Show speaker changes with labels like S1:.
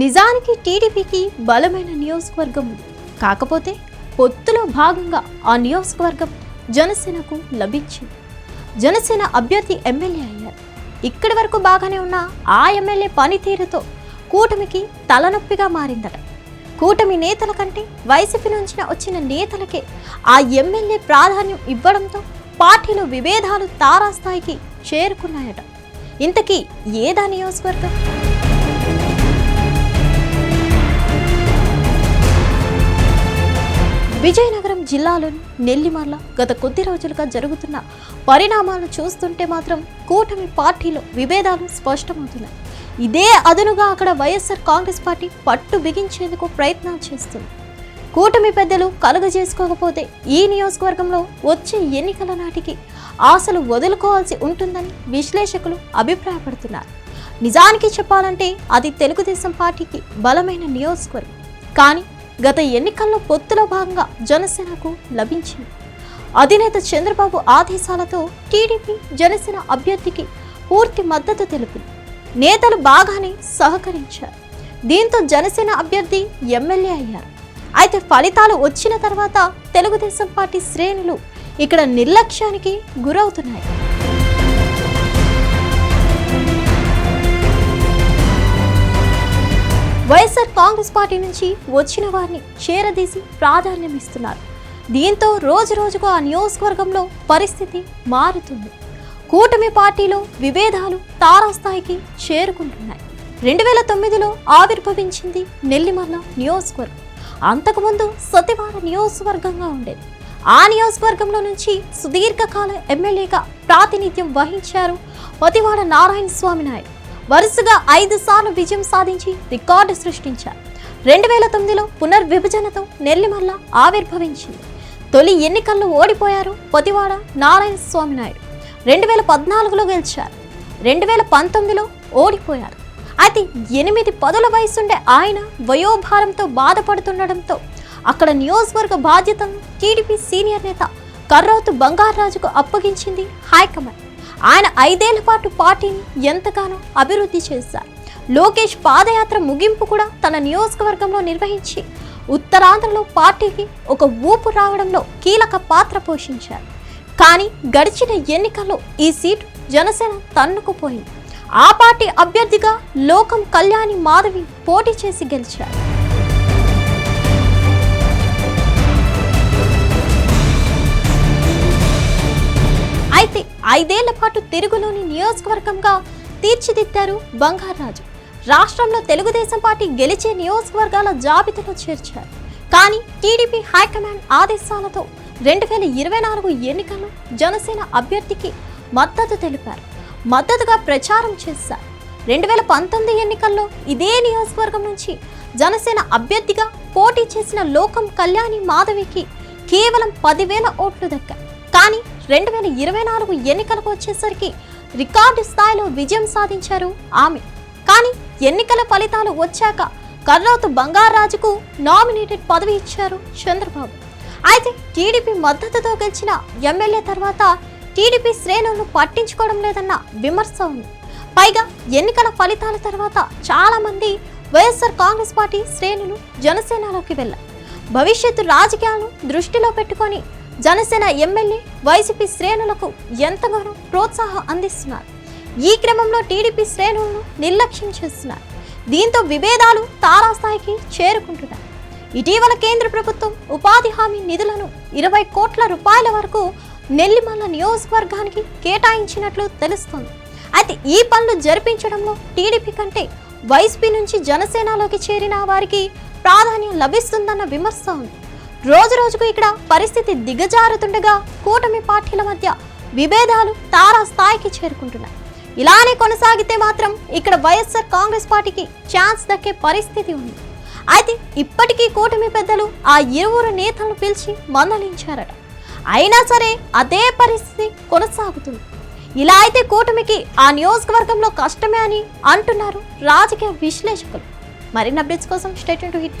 S1: నిజానికి టీడీపీకి బలమైన నియోజకవర్గం కాకపోతే పొత్తులో భాగంగా ఆ నియోజకవర్గం జనసేనకు లభించింది. జనసేన అభ్యర్థి ఎమ్మెల్యే అయ్యారు. ఇక్కడి వరకు బాగానే ఉన్న ఆ ఎమ్మెల్యే పనితీరుతో కూటమికి తలనొప్పిగా మారిందట. కూటమి నేతల కంటే వైసీపీ నుంచి వచ్చిన నేతలకే ఆ ఎమ్మెల్యే ప్రాధాన్యం ఇవ్వడంతో పార్టీలో విభేదాలు తారాస్థాయికి చేరుకున్నాయట. ఇంతకీ ఏదా నియోజకవర్గం? విజయనగరం జిల్లాలోని నెల్లిమర్ల గత కొద్ది రోజులుగా జరుగుతున్న పరిణామాలు చూస్తుంటే మాత్రం కూటమి పార్టీలో విభేదాలు స్పష్టమవుతున్నాయి. ఇదే అదనుగా అక్కడ వైఎస్ఆర్ కాంగ్రెస్ పార్టీ పట్టు బిగించేందుకు ప్రయత్నాలు చేస్తుంది. కూటమి పెద్దలు కలుగజేసుకోకపోతే ఈ నియోజకవర్గంలో వచ్చే ఎన్నికల నాటికి ఆశలు వదులుకోవాల్సి ఉంటుందని విశ్లేషకులు అభిప్రాయపడుతున్నారు. నిజానికి చెప్పాలంటే అది తెలుగుదేశం పార్టీకి బలమైన నియోజకవర్గం. కానీ గత ఎన్నికల్లో పొత్తులో భాగంగా జనసేనకు లభించింది. అధినేత చంద్రబాబు ఆదేశాలతో టీడీపీ జనసేన అభ్యర్థికి పూర్తి మద్దతు తెలిపింది. నేతలు బాగానే సహకరించారు. దీంతో జనసేన అభ్యర్థి ఎమ్మెల్యే అయ్యారు. అయితే ఫలితాలు వచ్చిన తర్వాత తెలుగుదేశం పార్టీ శ్రేణులు ఇక్కడ నిర్లక్ష్యానికి గురవుతున్నాయి. వైఎస్ఆర్ కాంగ్రెస్ పార్టీ నుంచి వచ్చిన వారిని చేరదీసి ప్రాధాన్యం ఇస్తున్నారు దీంతో రోజు రోజుకు ఆ నియోజకవర్గంలో పరిస్థితి మారుతుంది. కూటమి పార్టీలో విభేదాలు తారాస్థాయికి చేరుకుంటున్నాయి. రెండు వేల తొమ్మిదిలో ఆవిర్భవించింది నెల్లిమల్ల నియోజకవర్గం. అంతకుముందు సతివార నియోజకవర్గంగా ఉండేది. ఆ నియోజకవర్గంలో నుంచి సుదీర్ఘకాల ఎమ్మెల్యేగా ప్రాతినిధ్యం వహించారు పతివాడ నారాయణ స్వామి నాయుడు. వరుసగా ఐదు సార్లు విజయం సాధించి రికార్డు సృష్టించారు. రెండు వేల తొమ్మిదిలో పునర్విభజనతో నెల్లిమల్ల ఆవిర్భవించింది. తొలి ఎన్నికల్లో ఓడిపోయారు పొతివాడ నారాయణ స్వామి నాయుడు రెండు వేల పద్నాలుగులో గెలిచారు. రెండు వేల పంతొమ్మిదిలో ఓడిపోయారు. అయితే ఎనిమిది పదుల వయసుండే ఆయన వయోభారంతో బాధపడుతుండడంతో అక్కడ నియోజకవర్గ బాధ్యతను టీడీపీ సీనియర్ నేత కర్రౌతు బంగారాజుకు అప్పగించింది హైకమాండ్. ఆయన ఐదేళ్ళ పాటు పార్టీని ఎంతగానో అభివృద్ధి చేశారు. లోకేష్ పాదయాత్ర ముగింపు కూడా తన నియోజకవర్గంలో నిర్వహించి ఉత్తరాంధ్రలో పార్టీకి ఒక ఊపు రావడంలో కీలక పాత్ర పోషించారు. కానీ గడిచిన ఎన్నికల్లో ఈ సీటు జనసేన తన్నుకుపోయింది. ఆ పార్టీ అభ్యర్థిగా లోకం కళ్యాణి మాధవి పోటీ చేసి గెలిచారు. ఐదేళ్ళ పాటు తిరుగులోని నియోజకవర్గంగా తీర్చిదిద్దారు బంగారాజు. రాష్ట్రంలో తెలుగుదేశం పార్టీ గెలిచే నియోజకవర్గాల జాబితాలో చేర్చారు. కానీ టీడీపీ హైకమాండ్ ఆదేశాలతో రెండు వేల ఇరవై నాలుగు ఎన్నికల్లో జనసేన అభ్యర్థికి మద్దతు తెలిపారు. మద్దతుగా ప్రచారం చేశారు. రెండు వేల పంతొమ్మిది ఎన్నికల్లో ఇదే నియోజకవర్గం నుంచి జనసేన అభ్యర్థిగా పోటీ చేసిన లోకం కళ్యాణి మాధవికి కేవలం పదివేల ఓట్లు దక్కాయి. కానీ రెండు వేల ఇరవై నాలుగు ఎన్నికలకు వచ్చేసరికి రికార్డు స్థాయిలో విజయం సాధించారు ఆమె. కానీ ఎన్నికల ఫలితాలు వచ్చాక కర్రోతు బంగారాజుకు నామినేటెడ్ పదవి ఇచ్చారు చంద్రబాబు. అయితే టీడీపీ మద్దతుతో గెలిచిన ఎమ్మెల్యే తర్వాత టీడీపీ శ్రేణులను పట్టించుకోవడం లేదన్న విమర్శ ఉంది. పైగా ఎన్నికల ఫలితాల తర్వాత చాలామంది వైఎస్ఆర్ కాంగ్రెస్ పార్టీ శ్రేణులు జనసేనలోకి వెళ్ళారు. భవిష్యత్తు రాజకీయాలను దృష్టిలో పెట్టుకొని జనసేన ఎమ్మెల్యే వైసీపీ శ్రేణులకు ఎంతగానో ప్రోత్సాహం అందిస్తున్నారు. ఈ క్రమంలో టీడీపీ శ్రేణులను నిర్లక్ష్యం చేస్తున్నారు. దీంతో విభేదాలు తారాస్థాయికి చేరుకుంటున్నాయి. ఇటీవల కేంద్ర ప్రభుత్వం ఉపాధి హామీ నిధులను ఇరవై కోట్ల రూపాయల వరకు నెల్లిమల్ల నియోజకవర్గానికి కేటాయించినట్లు తెలుస్తోంది. అయితే ఈ పనులు జరిపించడంలో టీడీపీ కంటే వైసీపీ నుంచి జనసేనలోకి చేరిన వారికి ప్రాధాన్యం లభిస్తుందన్న విమర్శ ఉంది. రోజు రోజుకు ఇక్కడ పరిస్థితి దిగజారుతుండగా కూటమి పార్టీల మధ్య విభేదాలు తారా స్థాయికి చేరుకుంటున్నాయి. ఇలానే కొనసాగితే మాత్రం ఇక్కడ వైఎస్ఆర్ కాంగ్రెస్ పార్టీకి ఛాన్స్ దక్కే పరిస్థితి ఉంది. అయితే ఇప్పటికీ కూటమి పెద్దలు ఆ ఇరువురు నేతలను పిలిచి మందలించారట. అయినా సరే అదే పరిస్థితి కొనసాగుతుంది. ఇలా అయితే కూటమికి ఆ నియోజకవర్గంలో కష్టమే అని అంటున్నారు రాజకీయ విశ్లేషకులు. మరిన్ని అప్డేట్స్ కోసం state to Hit